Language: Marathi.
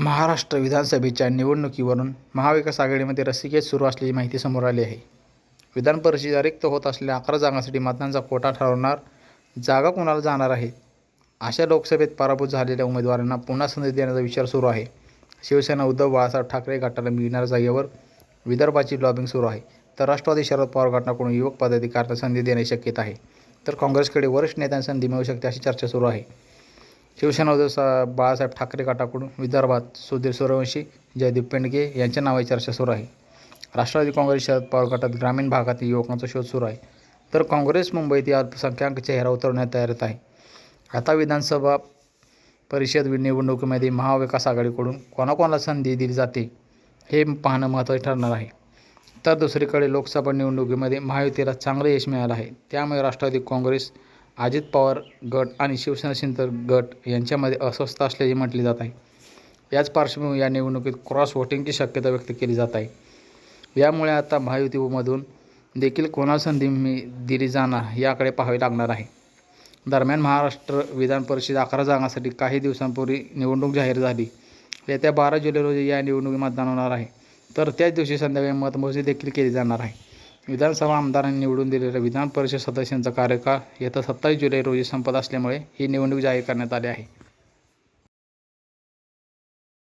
महाराष्ट्र विधानसभेच्या निवडणुकीवरून महाविकास आघाडीमध्ये रस्सीखेच सुरू असल्याची माहिती समोर आली आहे. विधान परिषदेत रिक्त होत असलेल्या अकरा जागांसाठी मतदानाचा कोटा ठरवणार जागा कोणाला जाणार आहे? अशा लोकसभेत पराभूत झालेल्या उमेदवारांना पुन्हा संधी देण्याचा विचार सुरू आहे. शिवसेना उद्धव बाळासाहेब ठाकरे गटाला मिळणाऱ्या जागेवर विदर्भाची लॉबिंग सुरू आहे. तर राष्ट्रवादी शरद पवार गटाकडून युवक पदाधिकाऱ्यांना संधी देण्याची शक्यता आहे. तर काँग्रेसकडे वरिष्ठ नेत्यांना संधी मिळू शकते अशी चर्चा सुरू आहे. शिवसेना उद्धव सा बाळासाहेब ठाकरे गटाकडून विदर्भात सुधीर सूर्यवंशी जयदीप पेंडके यांच्या नावाची चर्चा सुरू आहे. राष्ट्रवादी काँग्रेस शरद पवार गटात ग्रामीण भागातील युवकांचा शोध सुरू आहे. तर काँग्रेस मुंबईतील अल्पसंख्याक चेहरा उतरवण्यात तयारीत आहे. आता विधानसभा परिषद निवडणुकीमध्ये महाविकास आघाडीकडून कोणाकोणाला संधी दिली जाते हे पाहणं महत्त्वाचे ठरणार आहे. तर दुसरीकडे लोकसभा निवडणुकीमध्ये महायुतीला चांगलं यश मिळालं आहे. त्यामुळे राष्ट्रवादी काँग्रेस अजित पवार गट आणि शिवसेना शिंदे गट यांच्यामध्ये अस्वस्थ असल्याचे म्हटले जात आहे. याच पार्श्वभूमीवर या निवडणुकीत क्रॉस वोटिंगची शक्यता व्यक्त केली जात आहे. यामुळे आता महायुतीमधून देखील कोणाला संधी मी दिली जाणार याकडे पाहावे लागणार आहे. दरम्यान महाराष्ट्र विधान परिषद अकरा जागांसाठी काही दिवसांपूर्वी निवडणूक जाहीर झाली. येत्या बारा जुलै रोजी या निवडणुकीत मतदान होणार आहे. तर त्याच दिवशी संध्याकाळी मतमोजणी देखील केली जाणार आहे. विधानसभा आमदारांनी निवडून दिलेल्या विधान परिषद सदस्यांचा कार्यकाळ येत्या सत्तावीस जुलै रोजी संपत असल्यामुळे ही निवडणूक जाहीर करण्यात आली आहे.